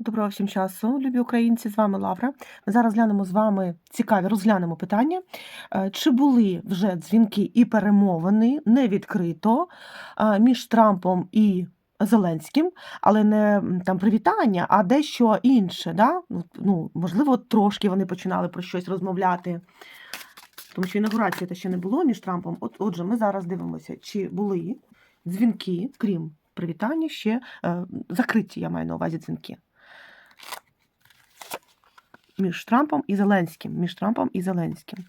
Доброго всім часу, любі українці, з вами Лавра. Ми зараз глянемо з вами цікаві, розглянемо питання, е, чи були вже дзвінки і перемовини не відкрито е, між Трампом і Зеленським, але не там привітання, а дещо інше. Да? Ну, можливо, трошки вони починали про щось розмовляти. Тому що інаугурації ще не було між Трампом. От, отже, ми зараз дивимося, чи були дзвінки, крім привітання, ще е, закриті, я маю на увазі дзвінки. Між Трампом і Зеленським. Між Трампом і Зеленським.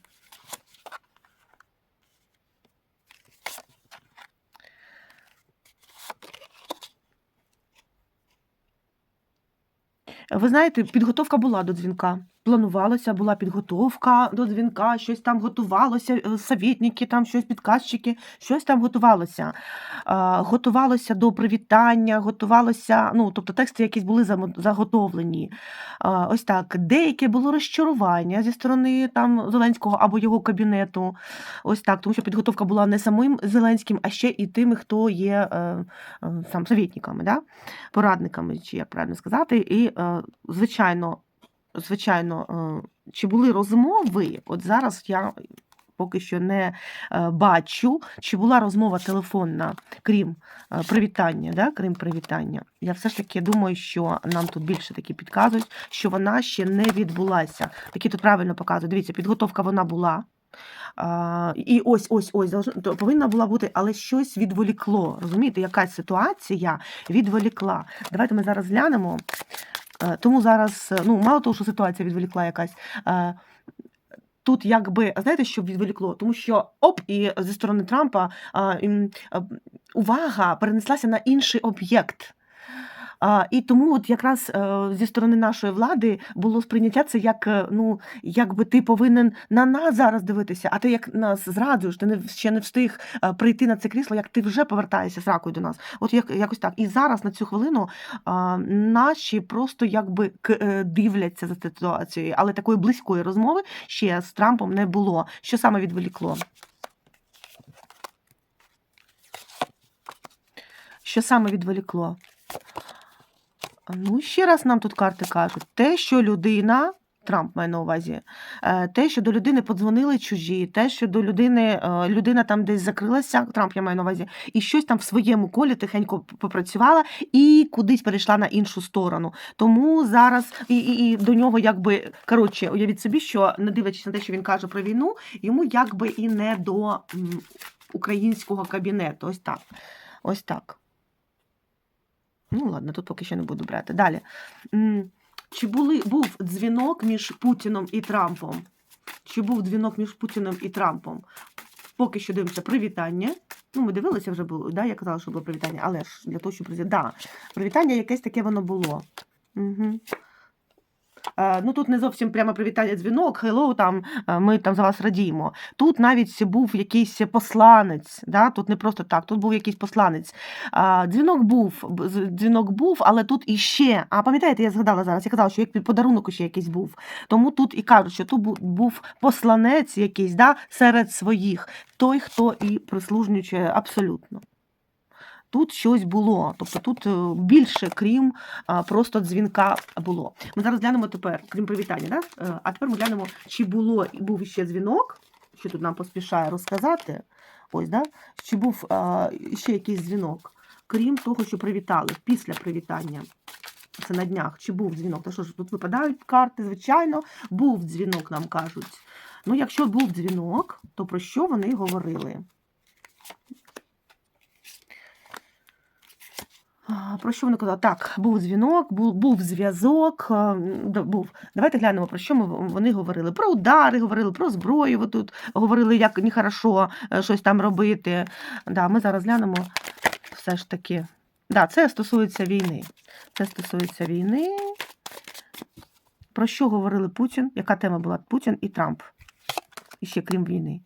Ви знаєте, підготовка була до дзвінка. Планувалося, була підготовка до дзвінка, щось там готувалося, е, совєтники, там щось підказчики, щось там готувалося. Готувалося до привітання, готувалося, ну, тобто тексти якісь були заготовлені. Ось так. Деяке було розчарування зі сторони там Зеленського або його кабінету. Ось так, тому що підготовка була не самим Зеленським, а ще і тими, хто є е, е, сам совєтниками, да? порадниками, чи як правильно сказати. І, звичайно, звичайно, е, чи були розмови? От зараз я поки що не е, бачу, чи була розмова телефонна, крім е, привітання, да? крім привітання. Я все ж таки думаю, що нам тут більше таки підказують, що вона ще не відбулася. Такі тут правильно показують. Дивіться, підготовка вона була. І ось ось ось повинна була бути, але щось відволікло. Розумієте, якась ситуація відволікла. Давайте ми зараз глянемо. Е, Тому зараз, е, ну, мало того, що ситуація відволікла якась. е, Тут якби, знаєте, що відволікло? Тому що оп, і зі сторони Трампа увага перенеслася на інший об'єкт. І тому от якраз е, зі сторони нашої влади було сприйняття це як, е, ну, якби ти повинен на нас зараз дивитися, а ти як нас зраджуєш, ти не, ще не встиг е, прийти на це крісло, як ти вже повертаєшся з ракою до нас. От як, якось так. І зараз на цю хвилину наші просто якби к- дивляться за ситуацією, але такої близької розмови ще з Трампом не було. Що саме відволікло? Що саме відволікло? Ну, ще раз нам тут карти кажуть, те, що людина, Трамп має на увазі, е, те, що до людини подзвонили чужі, те, що до людини е, людина там десь закрилася, Трамп я маю на увазі, і щось там в своєму колі тихенько попрацювала і кудись перейшла на іншу сторону. Тому зараз і, і, і до нього, якби коротше, уявіть собі, що не дивлячись на те, що він каже про війну, йому якби і не до українського кабінету. Ось так. Ось так. Ну, ладно, тут поки що не буду брати. Далі. Чи були, був дзвінок між Путіном і Трампом? Чи був дзвінок між Путіном і Трампом? Поки що дивимося привітання. Ну, ми дивилися вже було, да? я казала, що було привітання, але ж для того, щоб. Да, привітання якесь таке воно було. Угу. Е, ну тут не зовсім прямо привітання дзвінок, хеллоу, там е, ми там за вас радіємо. Тут навіть був якийсь посланець, да? тут не просто так, тут був якийсь посланець. Дзвінок був, дзвінок був, але тут іще. А пам'ятаєте, я згадала зараз, я казала, що як подарунок ще якийсь був. Тому тут і кажуть, що тут був посланець якийсь да? серед своїх, той, хто і прислужнює абсолютно. Тут щось було, тобто тут е, більше, крім просто дзвінка було. Ми зараз глянемо тепер, крім привітання, да? Е, а тепер ми глянемо, чи було був ще дзвінок, що тут нам поспішає розказати. Ось, да? Чи був ще якийсь дзвінок, крім того, що привітали після привітання. Це на днях. Чи був дзвінок? Та що ж тут випадають карти, звичайно, був дзвінок, нам кажуть. Ну, якщо був дзвінок, то про що вони говорили? А, Про що вони казали? Так, був дзвінок, був, був зв'язок. Був. Давайте глянемо, про що ми, вони говорили. Про удари говорили, про зброю. Тут говорили, як нехорошо е, щось там робити. Да, ми зараз глянемо все ж таки. Да, це стосується війни. Це стосується війни. Про що говорили Путін? Яка тема була Путін і Трамп? І ще крім війни.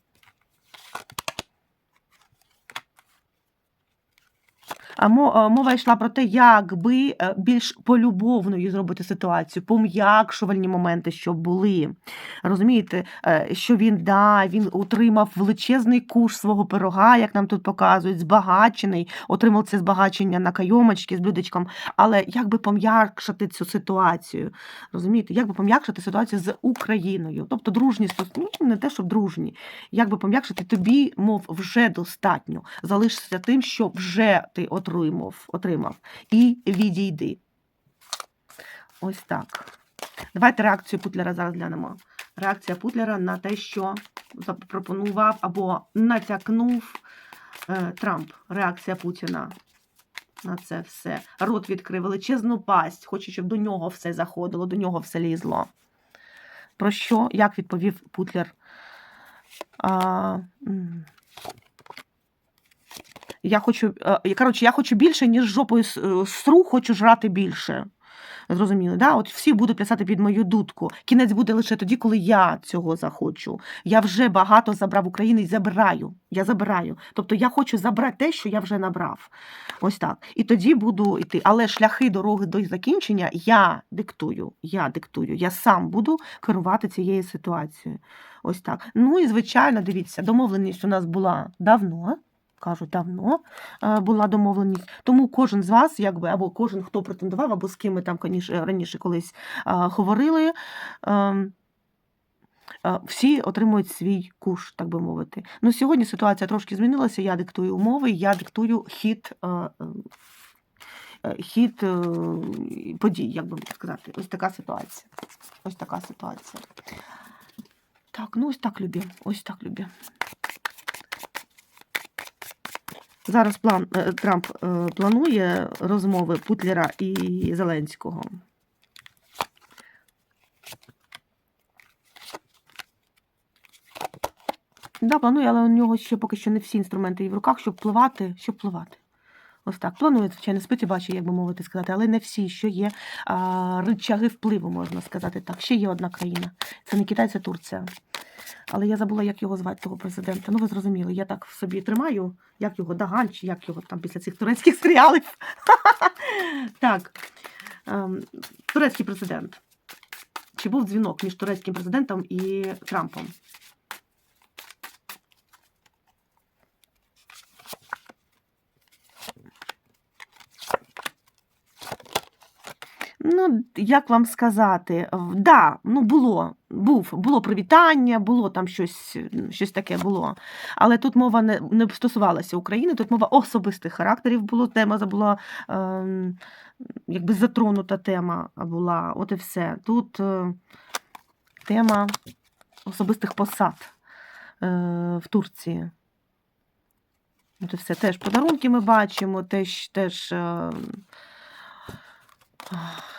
А мо- а, мова йшла про те, як би е, більш полюбовною зробити ситуацію, пом'якшувальні моменти, щоб були. Розумієте, е, що він да, він отримав величезний куш свого пирога, як нам тут показують, збагачений, отримав це збагачення на кайомочки з блюдечком. Але як би пом'якшити цю ситуацію? Розумієте, як би пом'якшити ситуацію з Україною? Тобто дружні стосунки, ну, не те, щоб дружні. Як би пом'якшити тобі, мов вже достатньо. Залишся тим, що вже ти отримав, отримав. І відійди. Ось так. Давайте реакцію Путлера зараз глянемо. Реакція Путлера на те, що запропонував або натякнув е, Трамп. Реакція Путіна на це все. Рот відкрив величезну пасть, хоче, щоб до нього все заходило, до нього все лізло. Про що, як відповів Путлер? А. я хочу, е, коротше, я хочу більше, ніж жопою е, сру, хочу жрати більше. Зрозуміли, да? От всі будуть плясати під мою дудку. Кінець буде лише тоді, коли я цього захочу. Я вже багато забрав України і забираю. Я забираю. Тобто я хочу забрати те, що я вже набрав. Ось так. І тоді буду йти. Але шляхи дороги до закінчення я диктую. Я диктую. Я сам буду керувати цією ситуацією. Ось так. Ну і звичайно, дивіться, домовленість у нас була давно. Кажуть, давно е, була домовленість. Тому кожен з вас, якби, або кожен, хто претендував, або з ким ми там раніше, раніше колись е, говорили, е, е, всі отримують свій куш, так би мовити. Ну, сьогодні ситуація трошки змінилася. Я диктую умови, я диктую хід. е, е, е, Хід е, подій, як би сказати, ось така ситуація. Ось така ситуація. Так, ну ось так любі. Ось так любі. Зараз план е, Трамп е, планує розмови Путлера і Зеленського. Да, планує, але у нього ще поки що не всі інструменти є в руках, щоб впливати, щоб впливати. Ось так. Планує, звичайно, спить і бачить, як би мовити сказати, але не всі, що є а, ричаги впливу, можна сказати так. Ще є одна країна. Це не Китай, це Турція. Але я забула, як його звати, того президента. Ну, ви зрозуміли, я так собі тримаю, як його Даган, чи як його там після цих турецьких серіалів. Так. Ем, Турецький президент. Чи був дзвінок між турецьким президентом і Трампом? Ну, як вам сказати, да, ну було, був, було привітання, було там щось, щось таке було. Але тут мова не, не стосувалася України, тут мова особистих характерів було, тема була ем, якби затронута тема була, от і все. Тут е, тема особистих посад е, в Турції. От і все. Теж подарунки ми бачимо, теж, теж е,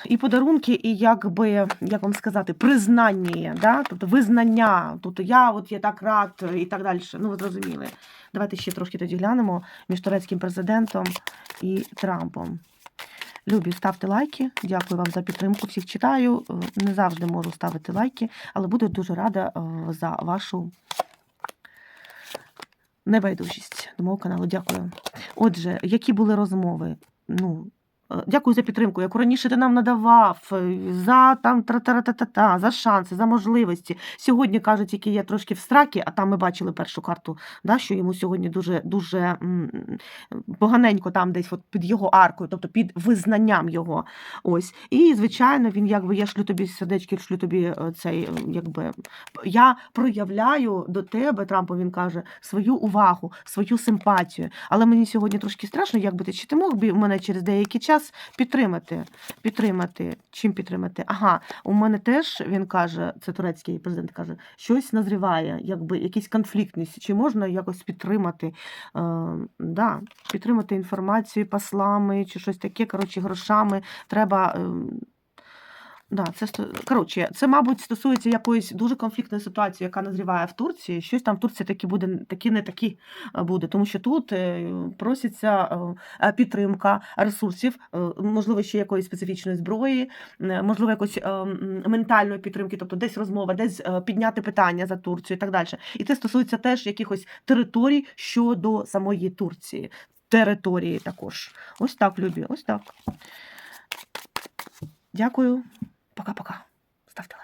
і подарунки, і якби, як вам сказати, признання, да? тобто визнання. Тобто я от я так рад і так далі. Ну, ви зрозуміли. Давайте ще трошки тоді глянемо між турецьким президентом і Трампом. Любі, ставте лайки. Дякую вам за підтримку. Всіх читаю. Е, Не завжди можу ставити лайки, але буду дуже рада е, за вашу небайдужість до мого каналу. Дякую. Отже, які були розмови? Ну, е, дякую за підтримку, яку раніше ти нам надавав, е, за там тра-та-та-та-та, за шанси, за можливості. Сьогодні кажуть, тільки я трошки в стракі, а там ми бачили першу карту, да, що йому сьогодні дуже дуже поганенько там десь от під його аркою, тобто під визнанням його. Ось. І, звичайно, він якби я шлю тобі сердечки, шлю тобі е, цей, е, якби я проявляю до тебе, Трампу він каже, свою увагу, свою симпатію. Але мені сьогодні трошки страшно, як би ти чи ти мог би мене через деякий час підтримати? Підтримати. Чим підтримати? Ага, у мене теж він каже, це турецький президент каже, щось назріває, якби якісь конфліктність. Чи можна якось підтримати? Е, да, підтримати інформацію послами чи щось таке, коротше, грошами. Треба. Е, Да, це коротше, це, мабуть, стосується якоїсь дуже конфліктної ситуації, яка назріває в Турції. Щось там в Турції такі буде, такі не такі е, буде, тому що тут е, проситься е, підтримка ресурсів, можливо, ще якоїсь специфічної зброї, можливо, якоїсь ментальної підтримки, тобто десь розмова, десь підняти питання за Турцію і так далі. І це стосується теж якихось територій щодо самої Турції. території також. Ось так, любі, ось так. Дякую. Пока-пока. Ставте лайк.